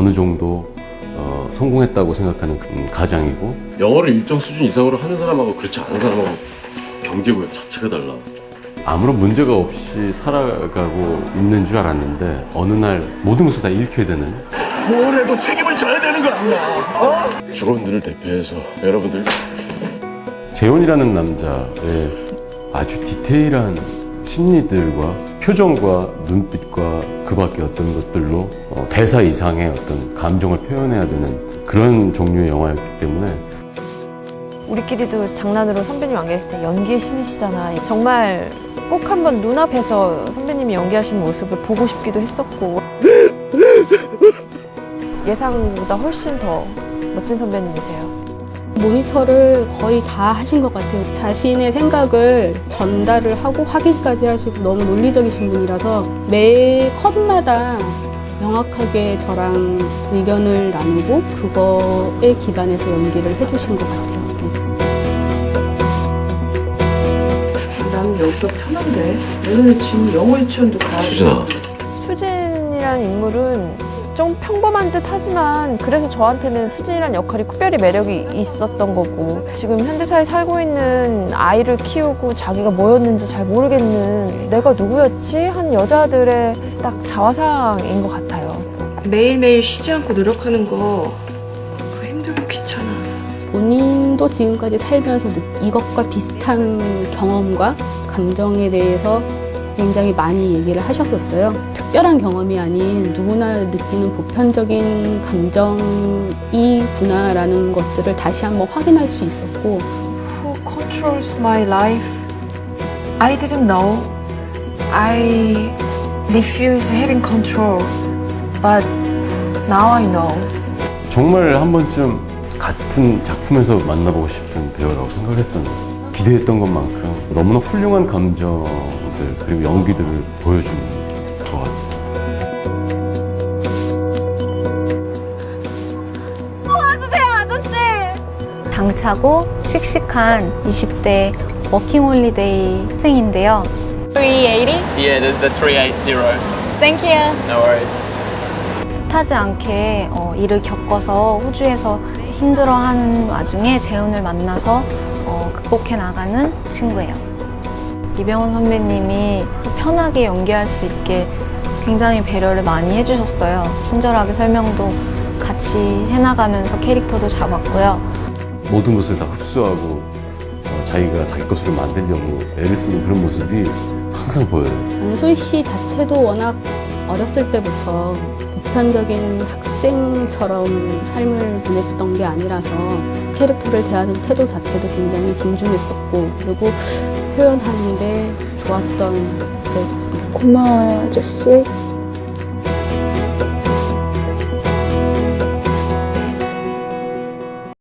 어느 정도 어, 성공했다고 생각하는 음, 가장이고 영어를 일정 수준 이상으로 하는 사람하고 그렇지 않은 사람하고 경제구역 자체가 달라. 아무런 문제가 없이 살아가고 있는 줄 알았는데 어느 날 모든 것을 다 잃게 되는 뭘 해도 책임을 져야 되는 거 아니야? 어? 직원들을 대표해서 여러분들 재혼이라는 남자의 아주 디테일한 심리들과 표정과 눈빛과 그 밖에 어떤 것들로 어, 대사 이상의 어떤 감정을 표현해야 되는 그런 종류의 영화였기 때문에 우리끼리도 장난으로 선배님 안 계실 때 연기의 신이시잖아. 정말 꼭 한번 눈앞에서 선배님이 연기하시는 모습을 보고 싶기도 했었고 예상보다 훨씬 더 멋진 선배님이세요. 모니터를 거의 다 하신 것 같아요. 자신의 생각을 전달을 하고 확인까지 하시고 너무 논리적이신 분이라서 매 컷마다 명확하게 저랑 의견을 나누고 그거에 기반해서 연기를 해주신 것 같아요. 나는 여기가 편한데. 예전에 지금 영어 유치원도 가야 수진아 수진이란 인물은 좀 평범한 듯 하지만 그래서 저한테는 수진이란 역할이 특별히 매력이 있었던 거고 지금 현대사에 살고 있는 아이를 키우고 자기가 뭐였는지 잘 모르겠는 내가 누구였지? 한 여자들의 딱 자화상인 것 같아요. 매일매일 쉬지 않고 노력하는 거 그거 힘들고 귀찮아. 본인도 지금까지 살면서 느- 이것과 비슷한 경험과 감정에 대해서 굉장히 많이 얘기를 하셨었어요. 특별한 경험이 아닌 누구나 느끼는 보편적인 감정이구나라는 것들을 다시 한번 확인할 수 있었고 Who controls my life? I didn't know. I refuse having control. But now I know. 정말 한 번쯤 같은 작품에서 만나보고 싶은 배우라고 생각했던 기대했던 것만큼 너무나 훌륭한 감정 들 그리고 연기들을 보여준 것 같아요. 당차고 씩씩한 20대 워킹홀리데이 학생인데요. 380? Yeah, the, the 380. Thank you. No worries. 뜻하지 않게 어, 일을 겪어서 호주에서 힘들어하는 와중에 재훈을 만나서 어, 극복해 나가는 친구예요. 이병헌 선배님이 편하게 연기할 수 있게 굉장히 배려를 많이 해주셨어요. 친절하게 설명도 같이 해나가면서 캐릭터도 잡았고요. 모든 것을 다 흡수하고 어, 자기가 자기 것으로 만들려고 애를 쓰는 그런 모습이 항상 보여요. 안소희 씨 자체도 워낙 어렸을 때부터 보편적인 학생처럼 삶을 보냈던 게 아니라서 캐릭터를 대하는 태도 자체도 굉장히 진중했었고 그리고 표현하는데 좋았던 배우였습니다. 고마워요, 아저씨.